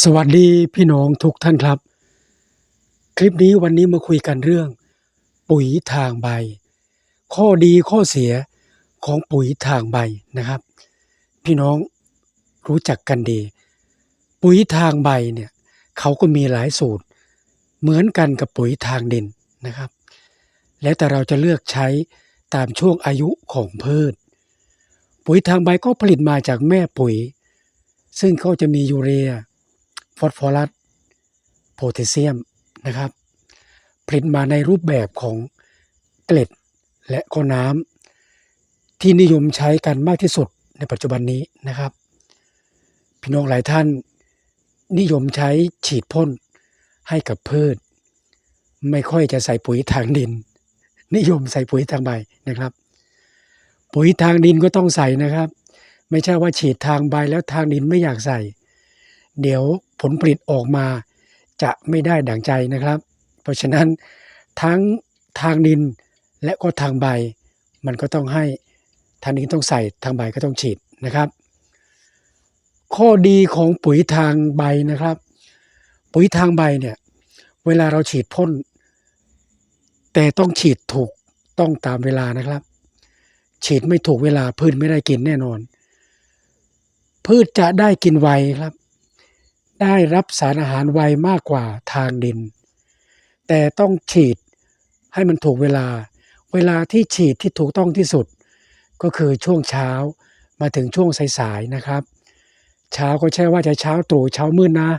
สวัสดีพี่น้องทุกท่านครับ คลิปนี้วันนี้มาคุยกันเรื่อง ปุ๋ยทางใบ ข้อดีข้อเสียของปุ๋ยทางใบนะครับ พี่น้องรู้จักกันดี ปุ๋ยทางใบเนี่ยเขาก็มีหลายสูตร เหมือนกันกับปุ๋ยทางดินนะครับ แล้วแต่เราจะเลือกใช้ตามช่วงอายุของพืช ปุ๋ยทางใบก็ผลิตมาจากแม่ปุ๋ย ซึ่งเขาจะมียูเรีย ฟอสฟอรัสโพแทสเซียมนะครับ ผลิตมาในรูปแบบของเกล็ดและก็น้ำที่นิยมใช้กันมากที่สุดในปัจจุบันนี้นะครับ พี่น้องหลายท่านนิยมใช้ฉีดพ่นให้กับพืช ไม่ค่อยจะใส่ปุ๋ยทางดิน นิยมใส่ปุ๋ยทางใบนะครับ ปุ๋ยทางดินก็ต้องใส่นะครับ ไม่ใช่ว่าฉีดทางใบแล้วทางดินไม่อยากใส่ เดี๋ยวผลผลิตออกมาจะไม่ได้ดั่งใจนะครับ เพราะฉะนั้นทั้งทางดินและก็ทางใบ มันก็ต้องให้ทางดินต้องใส่ทางใบก็ต้องฉีดนะครับ ข้อดีของปุ๋ยทางใบนะครับ ปุ๋ยทางใบเนี่ยเวลาเราฉีดพ่น แต่ต้องฉีดถูกต้องตามเวลานะครับ ฉีดไม่ถูกเวลาพืชไม่ได้กินแน่นอน พืชจะได้กินไวครับ ได้รับสารอาหารไวมากกว่าทางดิน แต่ต้องฉีดให้มันถูกเวลา เวลาที่ฉีดที่ถูกต้องที่สุด ก็คือช่วงเช้ามาถึงช่วงสายๆนะครับ เช้าก็ใช่ว่าจะเช้าตรู่เช้ามืดนะ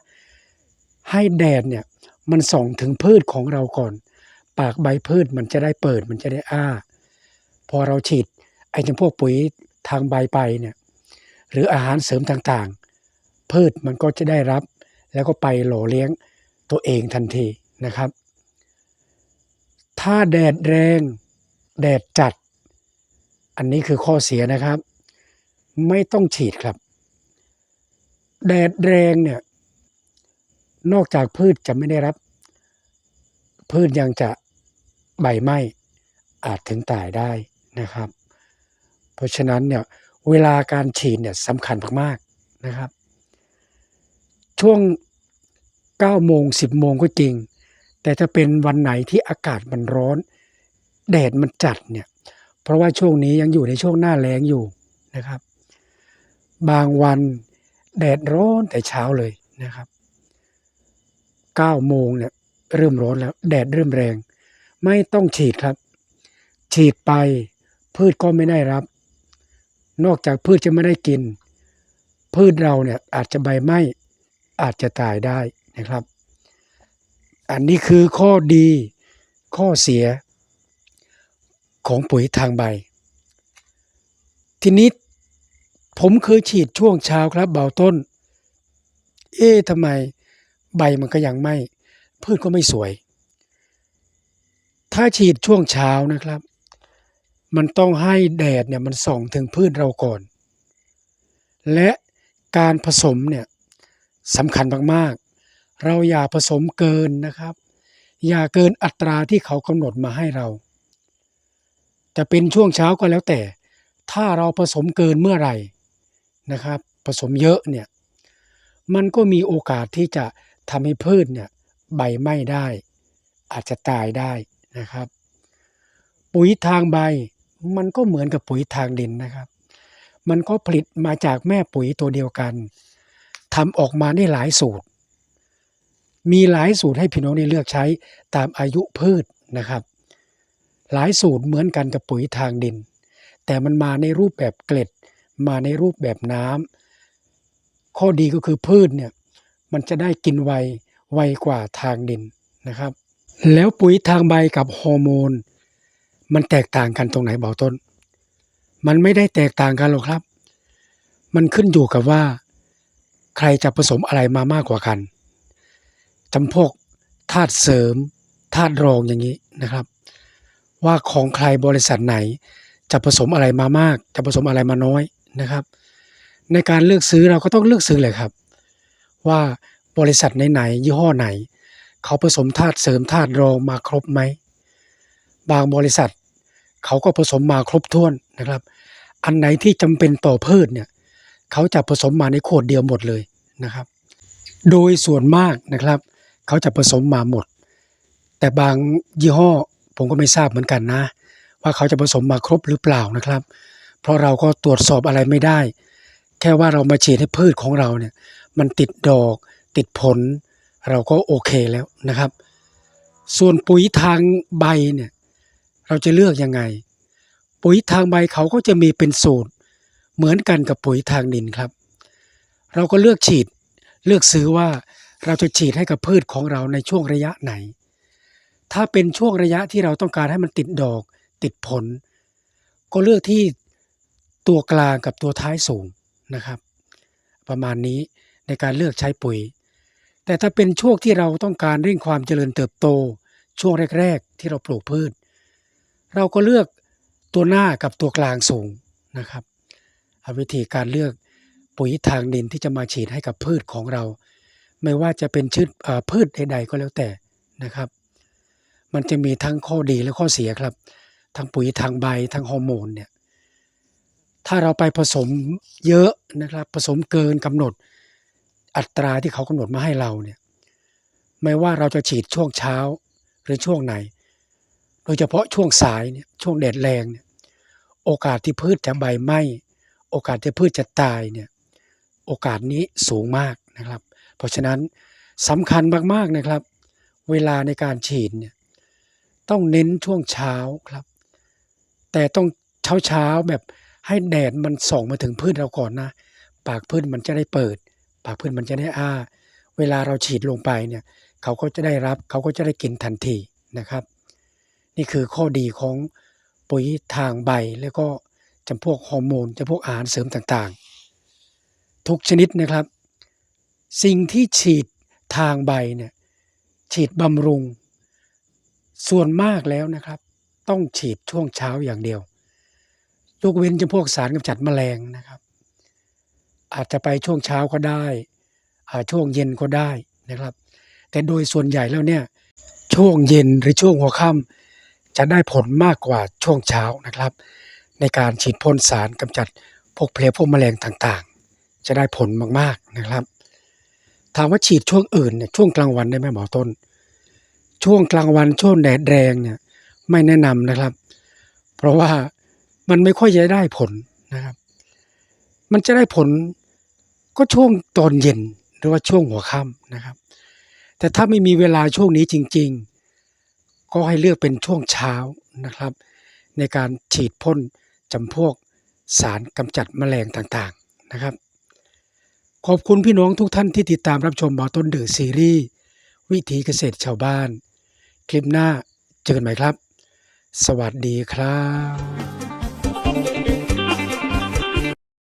ให้แดดเนี่ยมันส่องถึงพืชของเราก่อน ปากใบพืชมันจะได้เปิดมันจะได้อ้า พอเราฉีดไอ้จำพวกปุ๋ยทางใบไปเนี่ยหรืออาหารเสริมต่างๆ พืชมันก็จะได้รับ แล้วก็ไปหล่อเลี้ยงตัวเองทันทีนะครับ ถ้าแดดแรง แดดจัด อันนี้คือข้อเสียนะครับ ไม่ต้องฉีดครับ แดดแรงเนี่ยนอกจากพืชจะไม่ได้รับ พืชยังจะใบไหม้อาจถึงตายได้นะครับ เพราะฉะนั้นเนี่ยเวลาการฉีดเนี่ยสำคัญมากๆนะครับ ช่วง9โมง10โมงก็จริง แต่ถ้าเป็นวันไหนที่อากาศมันร้อน แดดมันจัดเนี่ย เพราะว่าช่วงนี้ยังอยู่ในช่วงหน้าแล้งอยู่นะครับ บางวันแดดร้อนแต่เช้าเลยนะครับ9โมงเนี่ยเริ่มร้อนแล้ว แดดเริ่มแรง ไม่ต้องฉีดครับ ฉีดไปพืชก็ไม่ได้รับ นอกจากพืชจะไม่ได้กิน พืชเราเนี่ยอาจจะใบไหม้ อาจจะตายได้นะครับ อันนี้คือข้อดีข้อเสียของปุ๋ยทางใบ ทีนี้ผมเคยฉีดช่วงเช้าครับเบาต้น เอ๊ะทำไมใบมันก็ยังไม่ พืชก็ไม่สวย ถ้าฉีดช่วงเช้านะครับ มันต้องให้แดดเนี่ยมันส่องถึงพืชเราก่อน และการผสมเนี่ย สำคัญมากๆ เราอย่าผสมเกินนะครับ อย่าเกินอัตราที่เขากำหนดมาให้เรา จะเป็นช่วงเช้าก็แล้วแต่ ถ้าเราผสมเกินเมื่อไหร่นะครับ ผสมเยอะเนี่ยมันก็มีโอกาสที่จะทำให้พืชเนี่ยใบไหม้ได้ อาจจะตายได้นะครับ ปุ๋ยทางใบมันก็เหมือนกับปุ๋ยทางดินนะครับ มันก็ผลิตมาจากแม่ปุ๋ยตัวเดียวกัน ทำออกมาได้หลายสูตร มีหลายสูตรให้พี่น้องได้เลือกใช้ตามอายุพืชนะครับ หลายสูตรเหมือนกันกับปุ๋ยทางดิน แต่มันมาในรูปแบบเกล็ด มาในรูปแบบน้ำข้อดีก็คือพืชเนี่ยมันจะได้กินไวไวกว่าทางดินนะครับ แล้วปุ๋ยทางใบกับฮอร์โมน มันแตกต่างกันตรงไหนเบาต้น มันไม่ได้แตกต่างกันหรอกครับ มันขึ้นอยู่กับว่า ใครจะผสมอะไรมามากกว่ากันจำพวกธาตุเสริมธาตุรองอย่างนี้นะครับ ว่าของใครบริษัทไหน จะผสมอะไรมามาก จะผสมอะไรมาน้อยนะครับ ในการเลือกซื้อเราก็ต้องเลือกซื้อเลยครับ ว่าบริษัทไหนๆยี่ห้อไหน เขาผสมธาตุเสริมธาตุรองมาครบไหมบางบริษัท เขาก็ผสมมาครบถ้วนนะครับ อันไหนที่จำเป็นต่อพืชเนี่ย เขาจะผสมมาในขวดเดียวหมดเลยนะครับ โดยส่วนมากนะครับ เขาจะผสมมาหมด แต่บางยี่ห้อผมก็ไม่ทราบเหมือนกันนะ ว่าเขาจะผสมมาครบหรือเปล่านะครับ เพราะเราก็ตรวจสอบอะไรไม่ได้ แค่ว่าเรามาฉีดให้พืชของเราเนี่ยมันติดดอกติดผล เราก็โอเคแล้วนะครับ ส่วนปุ๋ยทางใบเนี่ยเราจะเลือกยังไง ปุ๋ยทางใบเขาก็จะมีเป็นสูตร เหมือนกันกับปุ๋ยทางดินครับ เราก็เลือกฉีดเลือกซื้อว่าเราจะฉีดให้กับพืชของเราในช่วงระยะไหน ถ้าเป็นช่วงระยะที่เราต้องการให้มันติดดอกติดผล ก็เลือกที่ตัวกลางกับตัวท้ายสูงนะครับ ประมาณนี้ในการเลือกใช้ปุ๋ย แต่ถ้าเป็นช่วงที่เราต้องการเร่งความเจริญเติบโต ช่วงแรก ๆ ที่เราปลูกพืช เราก็เลือกตัวหน้ากับตัวกลางสูงนะครับ วิธีการเลือกปุ๋ยทางดินที่จะมาฉีดให้กับพืชของเรา ไม่ว่าจะเป็นชืชเอ่อพืชใดๆก็แล้วแต่นะครับ มันจะมีทั้งข้อดีและข้อเสียครับ ทั้งปุ๋ยทางใบทั้งฮอร์โมนเนี่ยถ้าเราไปผสมเยอะนะครับผสมเกินกำหนดอัตราที่เขากำหนดมาให้เราเนี่ยไม่ว่าเราจะฉีดช่วงเช้าหรือช่วงไหน โดยเฉพาะช่วงสายเนี่ยช่วงแดดแรงเนี่ยโอกาสที่พืชจะใบไหม้ โอกาสที่พืชจะตายเนี่ยโอกาสนี้สูงมากนะครับ เพราะฉะนั้นสำคัญมากๆนะครับ เวลาในการฉีดเนี่ยต้องเน้นช่วงเช้าครับ แต่ต้องเช้าเช้าแบบให้แดดมันส่องมาถึงพืชเราก่อนนะ ปากพืชมันจะได้เปิด ปากพืชมันจะได้อ้า เวลาเราฉีดลงไปเนี่ยเขาก็จะได้รับเขาก็จะได้กินทันทีนะครับ นี่คือข้อดีของปุ๋ยทางใบแล้วก็ จำพวกฮอร์โมนจำพวกอาหารเสริมต่างๆ ทุกชนิดนะครับ สิ่งที่ฉีดทางใบเนี่ยฉีดบำรุง ส่วนมากแล้วนะครับ ต้องฉีดช่วงเช้าอย่างเดียวยกเว้นจำพวกสารกำจัดแมลงนะครับ อาจจะไปช่วงเช้าก็ได้ช่วงเย็นก็ได้นะครับ แต่โดยส่วนใหญ่แล้วเนี่ยช่วงเย็นหรือช่วงหัวค่ำจะได้ผลมากกว่าช่วงเช้านะครับ ในการฉีดพ่นสารกำจัดพวกเพลียพวกแมลงต่างๆ จะได้ผลมากๆนะครับถามว่าฉีดช่วงอื่นเนี่ยช่วงกลางวันได้ไหมหมอต้น ช่วงกลางวันช่วงแดดแรงเนี่ยไม่แนะนำนะครับ เพราะว่ามันไม่ค่อยจะได้ผลนะครับ มันจะได้ผลก็ช่วงตอนเย็นหรือว่าช่วงหัวค่ำนะครับ แต่ถ้าไม่มีเวลาช่วงนี้จริง ๆ ก็ให้เลือกเป็นช่วงเช้านะครับ ในการฉีดพ่น จำพวกสารกำจัดแมลงต่างๆนะครับ ขอบคุณพี่น้องทุกท่านที่ติดตามรับชมบอต้นเดอซีรีส์วิถีเกษตรชาวบ้าน คลิปหน้าเจอกันใหม่ครับ สวัสดีครับ